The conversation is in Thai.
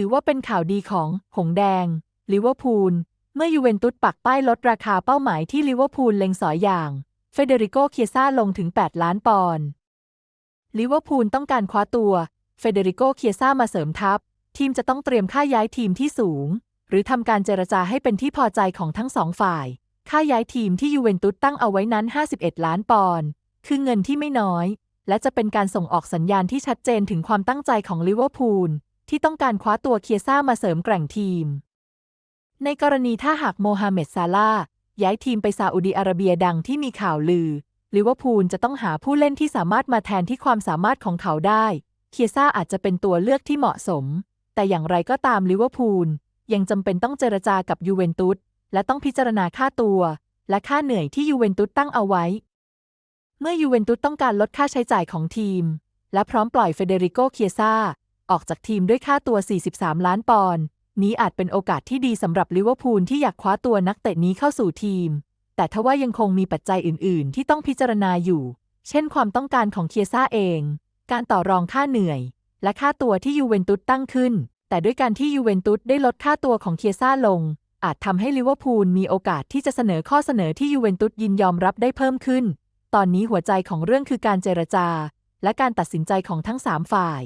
ถือว่าเป็นข่าวดีของหงแดง ลิเวอร์พูล เมื่อยูเวนตุสปักป้ายลดราคาเป้าหมายที่ลิเวอร์พูลเล็งสอยอย่างเฟเดริโกเคียซ่าลงถึง 8 ล้านปอนด์ลิเวอร์พูลต้องการคว้าตัวเฟเดริโกเคียซ่ามาเสริมทัพ ทีมจะต้องเตรียมค่าย้ายทีมที่สูง หรือทำการเจรจาให้เป็นที่พอใจของทั้งสองฝ่าย ค่าย้ายทีมที่ยูเวนตุสตั้งเอาไว้นั้น 51 ล้านปอนด์คือเงินที่ไม่น้อย และจะเป็นการส่งออกสัญญาณที่ชัดเจนถึงความตั้งใจของลิเวอร์พูล ที่ต้องการคว้าตัวเคียซ่ามาเสริมแกร่งทีม ในกรณีถ้าหากโมฮัมเหม็ดซาลาย้ายทีมไปซาอุดีอาระเบียดังที่มีข่าวลือลิเวอร์พูลจะต้องหาผู้เล่นที่สามารถมาแทนที่ความสามารถของเขาได้ เคียซ่าอาจจะเป็นตัวเลือกที่เหมาะสม แต่อย่างไรก็ตามลิเวอร์พูลยังจำเป็นต้องเจรจากับยูเวนตุสและต้องพิจารณาค่าตัว และค่าเหนื่อยที่ยูเวนตุสตั้งเอาไว้ เมื่อยูเวนตุสต้องการลดค่าใช้จ่ายของทีม และพร้อมปล่อยเฟเดริโกเคียซ่า ออกจากทีมด้วยค่าตัว 43 ล้านปอนด์นี้อาจเป็นโอกาสที่ดีสำหรับลิเวอร์พูลที่อยากคว้าตัวนักเตะนี้เข้าสู่ทีม แต่ทว่ายังคงมีปัจจัยอื่น ๆ ที่ต้องพิจารณาอยู่ เช่นความต้องการของเคียซ่าเอง การต่อรองค่าเหนื่อย และค่าตัวที่ยูเวนตุสตั้งขึ้น แต่ด้วยการที่ยูเวนตุสได้ลดค่าตัวของเคียซ่าลง อาจทำให้ลิเวอร์พูลมีโอกาสที่จะเสนอข้อเสนอที่ยูเวนตุสยินยอมรับได้เพิ่มขึ้น ตอนนี้หัวใจของเรื่องคือการเจรจา และการตัดสินใจของทั้งสามฝ่าย